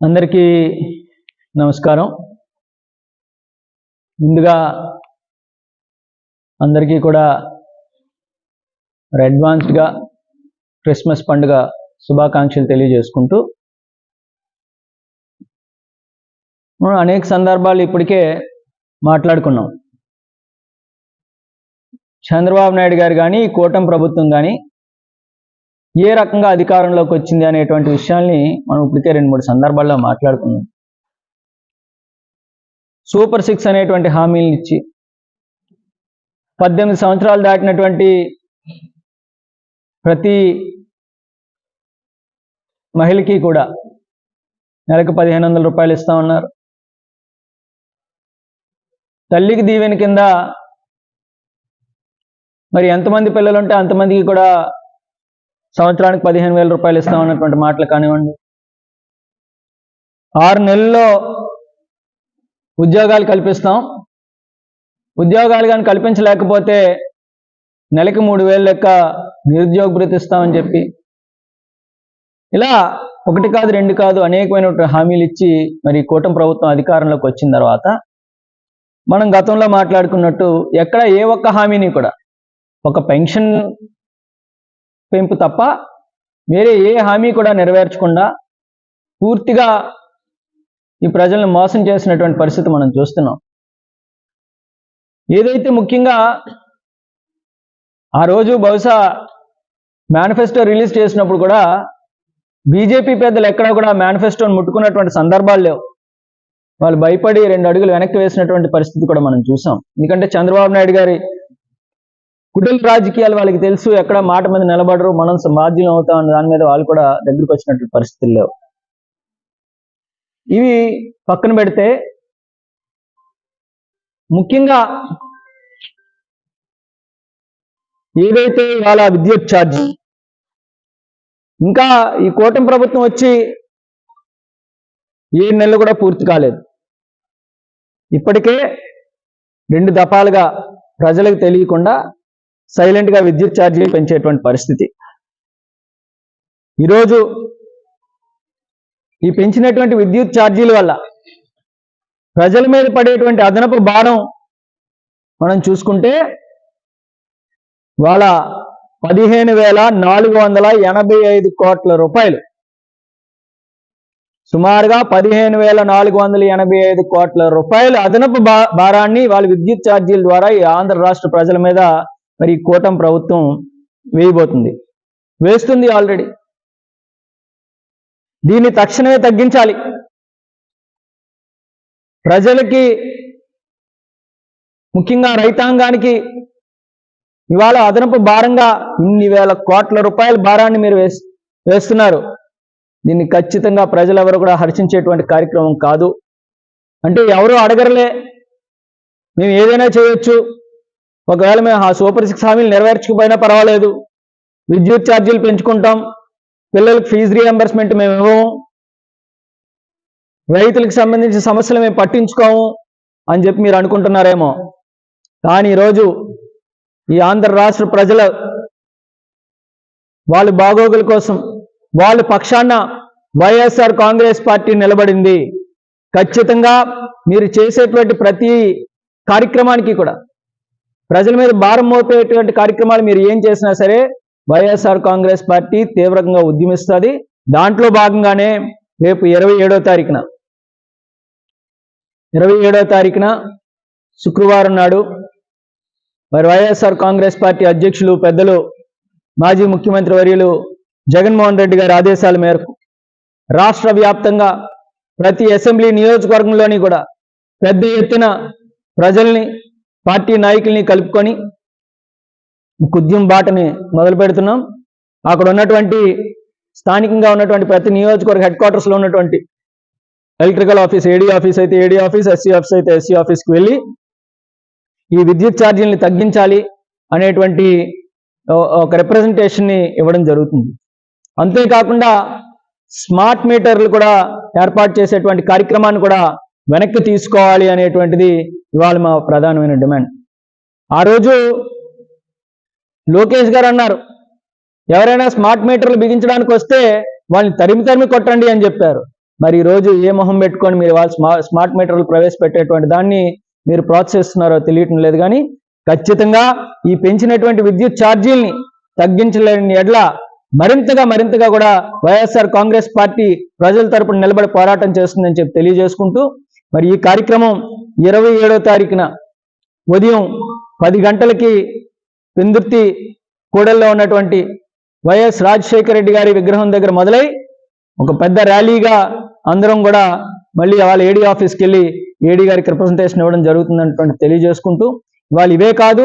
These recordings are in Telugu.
అందరికీ నమస్కారం. ముందుగా అందరికీ కూడా మరి అడ్వాన్స్డ్గా క్రిస్మస్ పండుగ శుభాకాంక్షలు తెలియజేసుకుంటూ మనం అనేక సందర్భాలు ఇప్పటికే మాట్లాడుకున్నాం. చంద్రబాబు నాయుడు గారు కానీ కూటమి ప్రభుత్వం కానీ ఏ రకంగా అధికారంలోకి వచ్చింది అనేటువంటి విషయాల్ని మనం ఇప్పటికే రెండు మూడు సందర్భాల్లో మాట్లాడుకున్నాం. సూపర్ సిక్స్ అనేటువంటి హామీలను ఇచ్చి పద్దెనిమిది సంవత్సరాలు దాటినటువంటి ప్రతి మహిళకి కూడా నెలకు పదిహేను వందల రూపాయలు ఇస్తా ఉన్నారు. తల్లికి దీవెన కింద మరి ఎంతమంది పిల్లలు ఉంటే అంతమందికి కూడా సంవత్సరానికి పదిహేను వేల రూపాయలు ఇస్తాం అన్నటువంటి మాటలు కానివ్వండి. ఆరు నెలల్లో ఉద్యోగాలు కల్పిస్తాం. ఉద్యోగాలు కానీ కల్పించలేకపోతే నెలకి మూడు వేలు లెక్క నిరుద్యోగ బ్రతిస్తామని చెప్పి. ఇలా ఒకటి కాదు రెండు కాదు అనేకమైనటువంటి హామీలు ఇచ్చి మరి కూటమి ప్రభుత్వం అధికారంలోకి వచ్చిన తర్వాత మనం గతంలో మాట్లాడుకున్నట్టు ఎక్కడ ఏ ఒక్క హామీని కూడా ఒక పెన్షన్ పెంపు తప్ప వేరే ఏ హామీ కూడా నెరవేర్చకుండా పూర్తిగా ఈ ప్రజలను మోసం చేసినటువంటి పరిస్థితి మనం చూస్తున్నాం. ఏదైతే ముఖ్యంగా ఆ రోజు బహుశా మేనిఫెస్టో రిలీజ్ చేసినప్పుడు కూడా బీజేపీ పెద్దలు ఎక్కడా కూడా మేనిఫెస్టోని ముట్టుకున్నటువంటి సందర్భాలు లేవు. వాళ్ళు భయపడి రెండు అడుగులు వెనక్కి వేసినటువంటి పరిస్థితి కూడా మనం చూసాం. ఎందుకంటే చంద్రబాబు నాయుడు గారి కుటుంబ రాజకీయాలు వాళ్ళకి తెలుసు ఎక్కడ మాట మీద నిలబడరు మనం సమాజ్యం అవుతాం అన్న దాని మీద వాళ్ళు కూడా దగ్గరికి వచ్చినట్టు పరిస్థితులు లేవు. ఇవి పక్కన పెడితే ముఖ్యంగా ఏదైతే వాళ్ళ విద్యుత్ ఛార్జీ ఇంకా ఈ కూటమి ప్రభుత్వం వచ్చి ఏడు నెలలు కూడా పూర్తి కాలేదు. ఇప్పటికే రెండు దఫాలుగా ప్రజలకు తెలియకుండా సైలెంట్గా విద్యుత్ ఛార్జీలు పెంచేటువంటి పరిస్థితి. ఈరోజు ఈ పెంచినటువంటి విద్యుత్ ఛార్జీల వల్ల ప్రజల మీద పడేటువంటి అదనపు భారం మనం చూసుకుంటే వాళ్ళ పదిహేను వేల నాలుగు వందల ఎనభై ఐదు కోట్ల రూపాయలు. సుమారుగా పదిహేను వేల నాలుగు వందల ఎనభై ఐదు కోట్ల రూపాయలు అదనపు భా- భారాన్ని వాళ్ళ విద్యుత్ ఛార్జీల ద్వారా ఈ ఆంధ్ర రాష్ట్ర ప్రజల మీద మరి ఈ కూటమి ప్రభుత్వం వేయబోతుంది. వేస్తుంది ఆల్రెడీ. దీన్ని తక్షణమే తగ్గించాలి. ప్రజలకి ముఖ్యంగా రైతాంగానికి ఇవాళ అదనపు భారంగా ఇన్ని వేల కోట్ల రూపాయల భారాన్ని మీరు వేస్ వేస్తున్నారు. దీన్ని ఖచ్చితంగా ప్రజలెవరు కూడా హర్షించేటువంటి కార్యక్రమం కాదు. అంటే ఎవరు అడగరలే. మేము ఏదైనా చేయొచ్చు. ఒకవేళ మేము ఆ సూపర్ సిక్స్ హామీలు నెరవేర్చకపోయినా పర్వాలేదు. విద్యుత్ ఛార్జీలు పెంచుకుంటాం. పిల్లలకు ఫీజు రీఎంబర్స్మెంట్ మేము ఇవ్వము. రైతులకు సంబంధించిన సమస్యలు మేము పట్టించుకోము అని చెప్పి మీరు అనుకుంటున్నారేమో. కానీ ఈరోజు ఈ ఆంధ్ర రాష్ట్ర ప్రజల వాళ్ళ బాగోగుల కోసం వాళ్ళ పక్షాన వైఎస్ఆర్ కాంగ్రెస్ పార్టీ నిలబడింది. ఖచ్చితంగా మీరు చేసేటువంటి ప్రతి కార్యక్రమానికి కూడా ప్రజల మీద భారం మోపేటువంటి కార్యక్రమాలు మీరు ఏం చేసినా సరే వైఎస్ఆర్ కాంగ్రెస్ పార్టీ తీవ్రంగా ఉద్యమిస్తుంది. దాంట్లో భాగంగానే రేపు ఇరవై ఏడో తారీఖున ఇరవై ఏడో తారీఖున శుక్రవారం నాడు మరి వైఎస్ఆర్ కాంగ్రెస్ పార్టీ అధ్యక్షులు పెద్దలు మాజీ ముఖ్యమంత్రి వర్యులు జగన్మోహన్ రెడ్డి గారి ఆదేశాల మేరకు రాష్ట్ర వ్యాప్తంగా ప్రతి అసెంబ్లీ నియోజకవర్గంలోని కూడా పెద్ద ఎత్తున ప్రజల్ని పార్టీ నాయకుల్ని కలుపుకొని కుద్యం బాటని మొదలు పెడుతున్నాం. అక్కడ ఉన్నటువంటి స్థానికంగా ఉన్నటువంటి ప్రతి నియోజకవర్గ హెడ్ క్వార్టర్స్లో ఉన్నటువంటి ఎలక్ట్రికల్ ఆఫీస్ ఏడీ ఆఫీస్ అయితే ఏడీ ఆఫీస్ ఎస్సీ ఆఫీస్ అయితే ఎస్సీ ఆఫీస్కి వెళ్ళి ఈ విద్యుత్ ఛార్జీలని తగ్గించాలి అనేటువంటి ఒక రిప్రజెంటేషన్ని ఇవ్వడం జరుగుతుంది. అంతేకాకుండా స్మార్ట్ మీటర్లు కూడా ఏర్పాటు చేసేటువంటి కార్యక్రమాన్ని కూడా వెనక్కి తీసుకోవాలి అనేటువంటిది ఇవాళ మా ప్రధానమైన డిమాండ్. ఆ రోజు లోకేష్ గారు అన్నారు ఎవరైనా స్మార్ట్ మీటర్లు బిగించడానికి వస్తే వాళ్ళని తరిమి తరిమి కొట్టండి అని చెప్పారు. మరి ఈరోజు రోజు ఏ మొహం పెట్టుకొని మీరు వాళ్ళు స్మా- స్మార్ట్ మీటర్లు ప్రవేశపెట్టేటువంటి దాన్ని మీరు ప్రోత్సహిస్తున్నారో తెలియటం లేదు కానీ ఖచ్చితంగా ఈ పెంచినటువంటి విద్యుత్ ఛార్జీల్ని తగ్గించలేని ఎడ్ల మరింతగా మరింతగా కూడా వైఎస్ఆర్ కాంగ్రెస్ పార్టీ ప్రజల తరపున నిలబడి పోరాటం చేస్తుందని చెప్పి తెలియజేసుకుంటూ మరి ఈ కార్యక్రమం ఇరవై ఏడో తారీఖున ఉదయం పది గంటలకి పెందుర్తి కూడల్లో ఉన్నటువంటి వైఎస్ రాజశేఖర రెడ్డి గారి విగ్రహం దగ్గర మొదలై ఒక పెద్ద ర్యాలీగా అందరం కూడా మళ్ళీ వాళ్ళ ఏడీ ఆఫీస్కి వెళ్ళి ఏడీ గారికి రిప్రజెంటేషన్ ఇవ్వడం జరుగుతుందన్నటువంటి తెలియజేసుకుంటూ వాళ్ళు ఇవే కాదు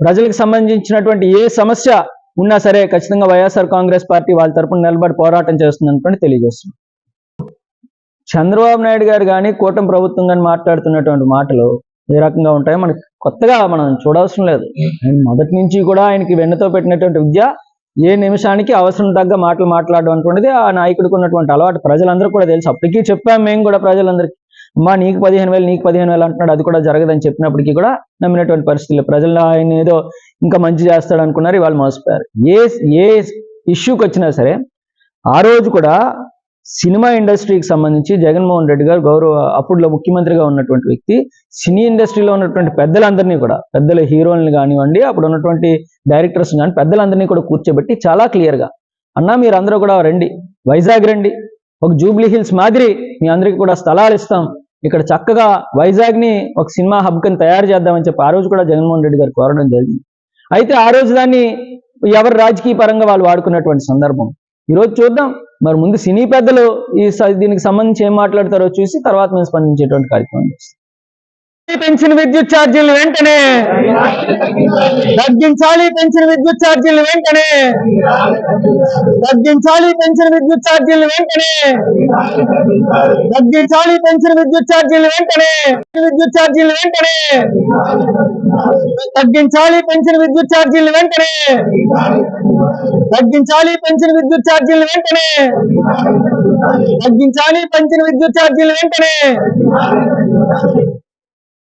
ప్రజలకు సంబంధించినటువంటి ఏ సమస్య ఉన్నా సరే ఖచ్చితంగా వైఎస్ఆర్ కాంగ్రెస్ పార్టీ వాళ్ళ తరపున నిలబడి పోరాటం చేస్తుందన్నటువంటి తెలియజేస్తుంది చంద్రబాబు నాయుడు గారు కానీ కూటమి ప్రభుత్వం కానీ మాట్లాడుతున్నటువంటి మాటలు ఏ రకంగా ఉంటాయో మనకి కొత్తగా మనం చూడవసరం లేదు. ఆయన మొదటి నుంచి కూడా ఆయనకి వెన్నతో పెట్టినటువంటి విద్య ఏ నిమిషానికి అవసరం తగ్గ మాటలు మాట్లాడడం అనుకున్నది. ఆ నాయకుడికి ఉన్నటువంటి అలవాటు ప్రజలందరూ కూడా తెలుసు. అప్పటికీ చెప్పాం మేము కూడా ప్రజలందరికీ. అమ్మా నీకు పదిహేను వేలు నీకు పదిహేను వేలు అంటున్నాడు. అది కూడా జరగదని చెప్పినప్పటికీ కూడా నమ్మినటువంటి పరిస్థితులు ప్రజలు ఆయన ఏదో ఇంకా మంచి చేస్తాడు అనుకున్నారు వాళ్ళు మోసపోయారు. ఏ ఏ ఇష్యూకి వచ్చినా సరే ఆ రోజు కూడా సినిమా ఇండస్ట్రీకి సంబంధించి జగన్మోహన్ రెడ్డి గారు గౌరవ అప్పుడులో ముఖ్యమంత్రిగా ఉన్నటువంటి వ్యక్తి సినీ ఇండస్ట్రీలో ఉన్నటువంటి పెద్దలందరినీ కూడా పెద్దల హీరోల్ని కానివ్వండి అప్పుడు ఉన్నటువంటి డైరెక్టర్స్ కానీ పెద్దలందరినీ కూడా కూర్చోబెట్టి చాలా క్లియర్గా అన్నా మీరందరూ కూడా రండి వైజాగ్ రండి ఒక జూబ్లీ హిల్స్ మాదిరి మీ అందరికీ కూడా స్థలాలు ఇస్తాం ఇక్కడ చక్కగా వైజాగ్ని ఒక సినిమా హబ్ కింద తయారు చేద్దామని చెప్పి ఆ రోజు కూడా జగన్మోహన్ రెడ్డి గారు కోరడం జరిగింది. అయితే ఆ రోజు దాన్ని ఎవరు రాజకీయ పరంగా వాళ్ళు వాడుకున్నటువంటి సందర్భం. ఈరోజు చూద్దాం మరి ముందు సినీ పెద్దలు ఈ దీనికి సంబంధించి ఏం మాట్లాడతారో చూసి తర్వాత మేము స్పందించేటువంటి కార్యక్రమం చేస్తాం. పెంచిన విద్యుత్ ఛార్జీలు వెంటనే. తగ్గించాలి పెంచిన విద్యుత్ ఛార్జీలు వెంటనే. తగ్గించాలి పెంచిన విద్యుత్ ఛార్జీలు వెంటనే. తగ్గించాలి పెంచిన విద్యుత్ ఛార్జీలు వెంటనే. విద్యుత్ ఛార్జీలు వెంటనే. తగ్గించాలి పెంచిన విద్యుత్ ఛార్జీలు వెంటనే. తగ్గించాలి పెంచిన విద్యుత్ ఛార్జీలు వెంటనే. తగ్గించాలి పెంచిన విద్యుత్ ఛార్జీలు వెంటనే.